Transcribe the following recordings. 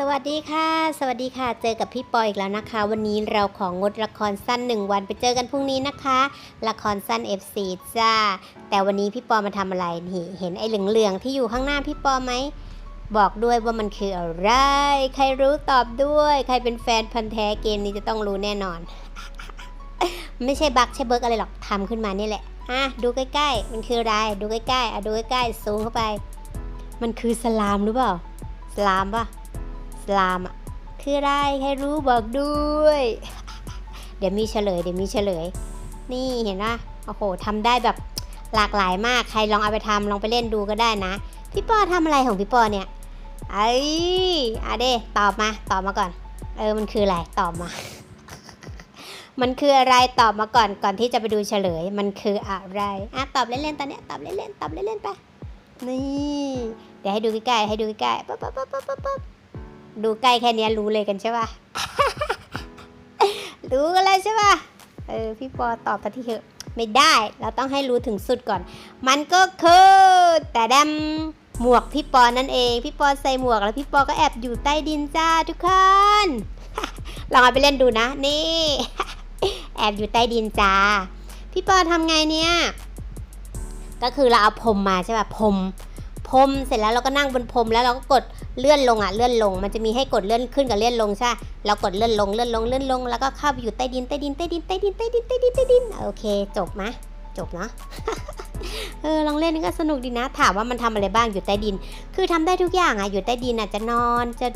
สวัสดีค่ะ สวัสดีค่ะ เจอกับพี่ปอยอีกแล้วนะคะ วันนี้เราของงดละครสั้นหนึ่งวันไปเจอกันพรุ่งนี้นะคะ ละครสั้น FC จ้า แต่วันนี้พี่ปอมาทำอะไรนี่เห็นไอ้เหลืองๆที่อยู่ข้างหน้าพี่ปอไหม บอกด้วยว่ามันคืออะไร ใครรู้ตอบด้วย ใครเป็นแฟนพันธ์แท้เกมนี้จะต้องรู้แน่นอน ไม่ใช่บักใช่เบิร์กอะไรหรอกทำขึ้นมานี่แหละอะดูใกล้ๆ มันคืออะไรดูใกล้ๆอะดูใกล้ๆซูมเข้าไป มันคือสลามหรือเปล่าสลามปะส ลามอะคืออะไรใครรู้บอกด้วย เดี๋ยวมีเฉลย เดี๋ยวมีเฉลย นี่เห็นปะโอ้โหทำได้แบบหลากหลายมากใครลองเอาไปทำลองไปเล่นดูก็ได้นะ พี่ปอทำอะไรของพี่ปอเนี่ยไอ้อะเด้ตอบมาตอบมาก่อน เออมันคืออะไรตอบมา มันคืออะไรตอบมาก่อนก่อนที่จะไปดูเฉลย มันคืออะไรอะตอบเล่นๆตอนเนี้ยตอบเล่นๆตอบเล่นๆไปนี่ เดี๋ยวให้ดูใกล้ๆให้ดูใกล้ๆปั๊บปั๊บปั๊บปั๊บปั๊บปั๊บ ดูใกล้แค่เนี้ยรู้เลยกันใช่ป่ะ รู้กันเลยใช่ป่ะ เออ พี่ปอตอบไปที่เถอะ ไม่ได้ เราต้องให้รู้ถึงสุดก่อน มันก็คือแต่ดำหมวกพี่ปอนั่นเอง พี่ปอใส่หมวกแล้วพี่ปอก็แอบอยู่ใต้ดินจ้าทุกคน ลองเอาไปเล่นดูนะ นี่ แอบอยู่ใต้ดินจ้า พี่ปอทำไงเนี่ย ก็คือเราเอาพรมมาใช่ป่ะพรม พรมเสร็จแล้วเราก็นั่งบนพรมแล้วเราก็กดเลื่อนลงอะเลื่อนลง มันจะมีให้กดเลื่อนขึ้นกับเลื่อนลงใช่เรากดเลื่อนลงเลื่อนลงเลื่อนลง แล้วก็เข้าไปอยู่ใต้ดินใต้ดินใต้ดินใต้ดินใต้ดินใต้ดินใต้ดินโอเค จบมะจบเนาะเออลองเล่นก็สนุกดีนะ ถามว่ามันทำอะไรบ้างอยู่ใต้ดิน คือทำได้ทุกอย่างอะอยู่ใต้ดินอะจะนอนจะ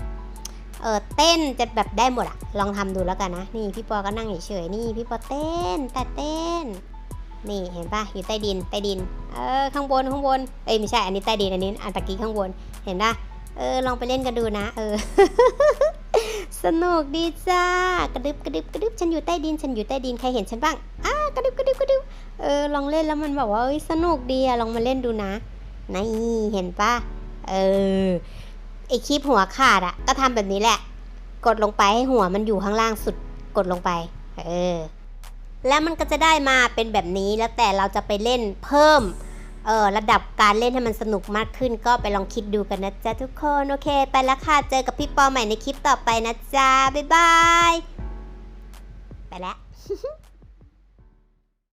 เออเต้นจะแบบได้หมดอะลองทำดูแล้วกันนะ นี่พี่ปอก็นั่งเฉยๆนี่พี่ปอเต้นแต่เต้น นี่เห็นปะอยู่ใต้ดินใต้ดิน เออข้างบนข้างบน เอ้ยไม่ใช่อันนี้ใต้ดินอันนี้อันตะกี้ข้างบน เห็นปะเออลองไปเล่นกันดูนะ เออ สนุกดีจ้ากระดึบกระดึบกระดึบฉันอยู่ใต้ดินฉันอยู่ใต้ดินใครเห็นฉันบ้างอ้ากระดึบกระดึบกระดึบเออลองเล่นแล้วมันแบบว่าสนุกดีอะลองมาเล่นดูนะนี่เห็นปะเออไอคลิปหัวขาดอะก็ทำแบบนี้แหละ กดลงไปให้หัวมันอยู่ข้างล่างสุดกดลงไป เออ แล้วมันก็จะได้มาเป็นแบบนี้แล้วแต่เราจะไปเล่นเพิ่มเออระดับการเล่นให้มันสนุกมากขึ้นก็ไปลองคิดดูกันนะจ๊ะทุกคนโอเค ไปแล้วค่ะเจอกับพี่ปอใหม่ในคลิปต่อไปนะจ๊ะบ๊ายบาย ไปแล้ว